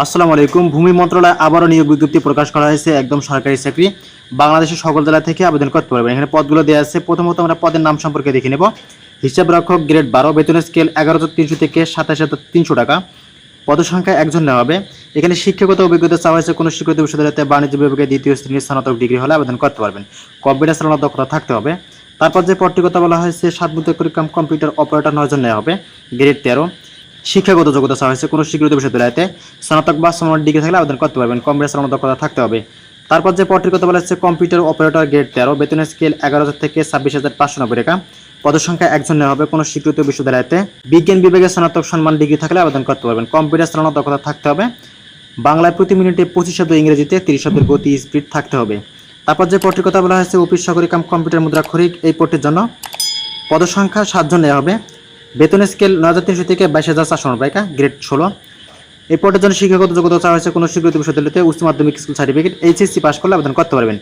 আসসালামু আলাইকুম। ভূমি মন্ত্রণালয় আবারও নিয়োগ বিজ্ঞপ্তি প্রকাশ করা হয়েছে। একদম সরকারি চাকরি। বাংলাদেশের সকল জেলা থেকে আবেদন করতে পারবেন। এখানে পদগুলো দেওয়া আছে। প্রথমত আমরা পদের নাম সম্পর্কে দেখে নেব। হিসাব রক্ষক গ্রেড বারো বেতনের স্কেল এগারো হাজার তিনশো থেকে সাতাশ হাজার তিনশো টাকা। পদের সংখ্যা একজন নেওয়া হবে। এখানে শিক্ষাগত অভিজ্ঞতা চাওয়া হয়েছে। কোনো স্বীকৃত বিশ্ববিদ্যালয়তে বাণিজ্য বিভাগে দ্বিতীয় শ্রেণির স্নাতক ডিগ্রি হলে আবেদন করতে পারবেন। কম্পিউটার চালানোর দক্ষতা থাকতে হবে। তারপর যে পদটি কথা বলা হয়েছে, সাত বুদ্ধ কাম কম্পিউটার অপারেটর নয়জন নেওয়া হবে। গ্রেড তেরো। শিক্ষাগত যোগ্যতা চাওয়া হয়েছে, কোনো স্বীকৃত বিশ্ববিদ্যালয়তে স্নাতক বা সমান ডিগ্রি থাকলে আবেদন করতে পারবেন, কম্পিউটার চালানোর দক্ষতা থাকতে হবে। তারপর যে পদটির কথা বলা হচ্ছে কম্পিউটার অপারেটর গ্রেড তেরো, বেতনের স্কেল এগারো হাজার থেকে ছাব্বিশ হাজার পাঁচশো নব্বই টাকা। পদের সংখ্যা একজন নেওয়া হবে, কোনো স্বীকৃত বিশ্ববিদ্যালয়তে বিজ্ঞান বিভাগে স্নাতক সম্মান ডিগ্রি থাকলে আবেদন করতে পারবেন, কম্পিউটার চালানোর দক্ষতা থাকতে হবে। বাংলায় প্রতি মিনিটে পঁচিশ শব্দ ইংরেজিতে, তিরিশ শব্দের গতি, স্পিড থাকতে হবে। তারপর যে পদটির কথা বলা হয়েছে, অফিস সহকারী কাম কম্পিউটার মুদ্রাক্ষরিক এই পদটির জন্য পদের সংখ্যা সাতজন নেওয়া হবে। বেতনের স্কেল নয় হাজার তিনশো থেকে বাইশ হাজার চারশো নব্বই গ্রেড ষোলো। এই পদের জন্য শিক্ষাগত যোগ্যতা চাওয়া হয়েছে কোনো স্বীকৃত বিশ্ববিদ্যালয়তে উচ্চ মাধ্যমিক স্কুল সার্টিফিকেট, এইচএসসি পাস করলে আবেদন করতে পারবেন।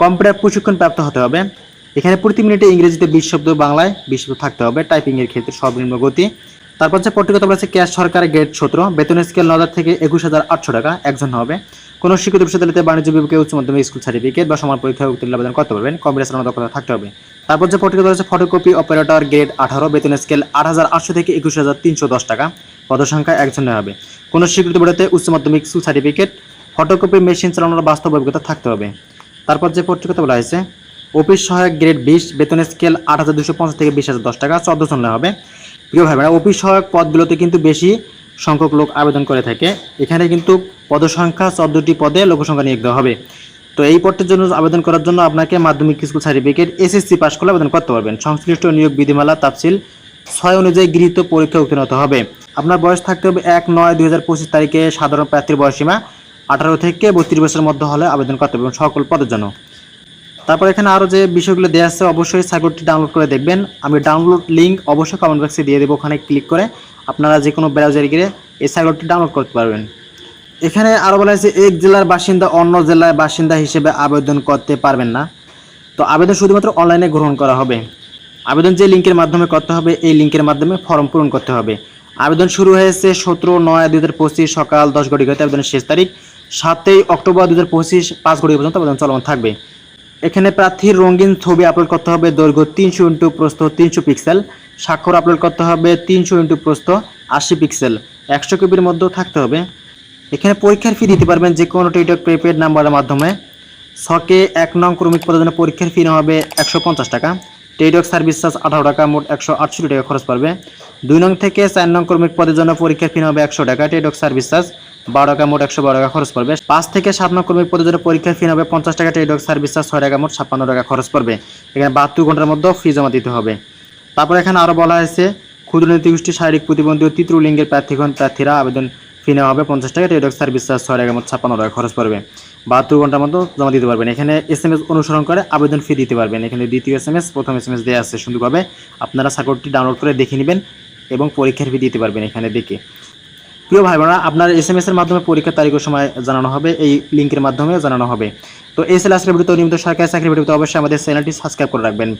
কম্পিউটার প্রশিক্ষণ প্রাপ্ত হতে হবে। এখানে প্রতি মিনিটে ইংরেজিতে বিশ শব্দ, বাংলায় বিশ শব্দ থাকতে হবে। টাইপিংয়ের ক্ষেত্রে সর্বনিম্ন গতি। তারপর পদটির কথা বলেছে ক্যাশ সরকার গেট সতেরো বেতনের স্কেল নয় হাজার থেকে একুশ হাজার আটশো টাকা, একজন হবে। কোনো শিক্ষিত বিশ্ববিদ্যালয়তে বাণিজ্য বিভাগে উচ্চ মাধ্যমিক স্কুল সার্টিফিকেট বা সমান পরীক্ষায় উত্তীর্ণ আবেদন করতে পারবেন। কম্পিউটার দক্ষতা থাকতে হবে। তারপর যে কথা হচ্ছে ফটোকপি অপারেটর গ্রেড আঠারো বেতনের স্কেল আট হাজার আটশো থেকে একুশ হাজার তিনশো দশ টাকা। পদের সংখ্যা একজনের হবে। কোনো স্বীকৃত বোর্ডেতে উচ্চ মাধ্যমিক স্কুল সার্টিফিকেট ফটোকপি মেশিন চালানোর বাস্তব অভিজ্ঞতা থাকতে হবে। তারপর যে পদটির কথা বলা হয়েছে অফিস সহায়ক গ্রেড বিশ বেতনের স্কেল আট হাজার দুশো পঞ্চাশ থেকে বিশ হাজার দশ টাকা, চোদ্দ জন হবে। প্রিয় ভাই বোনেরা, অফিস সহায়ক পদগুলোতে কিন্তু বেশি সংখ্যক লোক আবেদন করে থাকে। এখানে কিন্তু পদসংখ্যা চোদ্দটি পদে লোকসংখ্যা নিয়োগ দেওয়া হবে। তো এই পদটির জন্য আবেদন করার জন্য আপনাকে মাধ্যমিক স্কুল সার্টিফিকেট এসএসসি পাস করলে আবেদন করতে পারবেন। সংশ্লিষ্ট নিয়োগ বিধিমালা তাফসিল ছয় অনুযায়ী গৃহীত পরীক্ষা উত্তীর্ণ হবে। আপনার বয়স থাকতে হবে এক নয় দুই হাজার পঁচিশ তারিখে সাধারণ প্রার্থীর বয়সীমা আঠারো থেকে বত্রিশ বছরের মধ্যে হলে আবেদন করতে হবে সকল পদের জন্য। তারপর এখানে আরও যে বিষয়গুলো দেওয়া আছে, অবশ্যই সাইটটি ডাউনলোড করে দেখবেন। আমি ডাউনলোড লিঙ্ক অবশ্যই কমেন্ট বক্সে দিয়ে দেবো, ওখানে ক্লিক করে আপনারা যে কোনো ব্রাউজারে গিয়ে এই সাইটটি ডাউনলোড করতে পারবেন। এখানে আরও বলা হয়েছে এক জেলার বাসিন্দা অন্য জেলার বাসিন্দা হিসেবে আবেদন করতে পারবেন না। তো আবেদন শুধুমাত্র অনলাইনে গ্রহণ করা হবে। আবেদন যে লিঙ্কের মাধ্যমে করতে হবে, এই লিঙ্কের মাধ্যমে ফর্ম পূরণ করতে হবে। আবেদন শুরু হয়েছে সতেরো নয় দুই হাজার পঁচিশ সকাল দশ ঘটিকাতে আবেদনের শেষ তারিখ সাতই অক্টোবর দু হাজার পঁচিশ পাঁচ ঘটি পর্যন্ত আবেদন চলমান থাকবে। এখানে প্রার্থীর রঙিন ছবি আপলোড করতে হবে, দৈর্ঘ্য তিনশো ইন্টু প্রস্থ তিনশো পিক্সেল স্বাক্ষর আপলোড করতে হবে তিনশো ইন্টু প্রস্থ আশি পিক্সেল একশো কপির মধ্যেও থাকতে হবে। এখানে পরীক্ষার ফি দিতে পারবেন যে কোনো টিকটক প্রিপেড নাম্বারের মাধ্যমে। ছকে এক নং ক্রমিক পদের জন্য পরীক্ষার ফি হবে একশো পঞ্চাশ টাকা। টেডক সার্ভিস চার্জ আঠারো টাকা, মোট একশো আটষট্টি টাকা খরচ পড়বে। দুই নং থেকে চার নং ক্রমিক পদের জন্য পরীক্ষার ফি হবে একশো টাকা। টেডক সার্ভিস চার্জ বারো টাকা মোট একশো বারো টাকা খরচ পড়বে। পাঁচ থেকে সাত নং ক্রমিক পদের জন্য পরীক্ষার ফি হবে পঞ্চাশ টাকা। টেডক সার্ভিস চার্জ ছয় টাকা, মোট ছাপ্পান্ন টাকা খরচ পড়বে। এখানে বাহাত্তর ঘণ্টার মধ্যে ফি জমা দিতে হবে। তারপর এখানে আরও বলা হয়েছে, ক্ষুদ্র নীতিগোষ্ঠী শারীরিক প্রতিবন্ধী ও তৃতীয় প্রার্থীগণ প্রার্থীরা আবেদন ফি নেওয়া হবে পঞ্চাশ টাকা। টেডক সার্ভিস চার্জ ছয় টাকা, মোট ছাপ্পান্ন টাকা খরচ পড়বে। বাহাত্তর ঘণ্টার মধ্যে জমা দিতে পারবেন। এখানে এস এম এস অনুসরণ করে আবেদন ফি দিতে পারবেন। এখানে দ্বিতীয় এস এম এস প্রথম এস এম এস দেওয়া আছে। সুন্দরভাবে আপনারা সার্কুটটি ডাউনলোড করে দেখে নেবেন এবং পরীক্ষার ফি দিতে পারবেন এখানে দেখে। প্রিয় ভাই বোনেরা আপনার এস এম এস এর মাধ্যমে পরীক্ষার তারিখ ও সময় জানানো হবে, এই লিঙ্কের মাধ্যমে জানানো হবে। তো এই সেলাস আজকের ভিডিওতে। নিয়মিত সরকারি চাকরি অবশ্যই আমাদের চ্যানেলটি সাবস্ক্রাইব করে রাখবেন।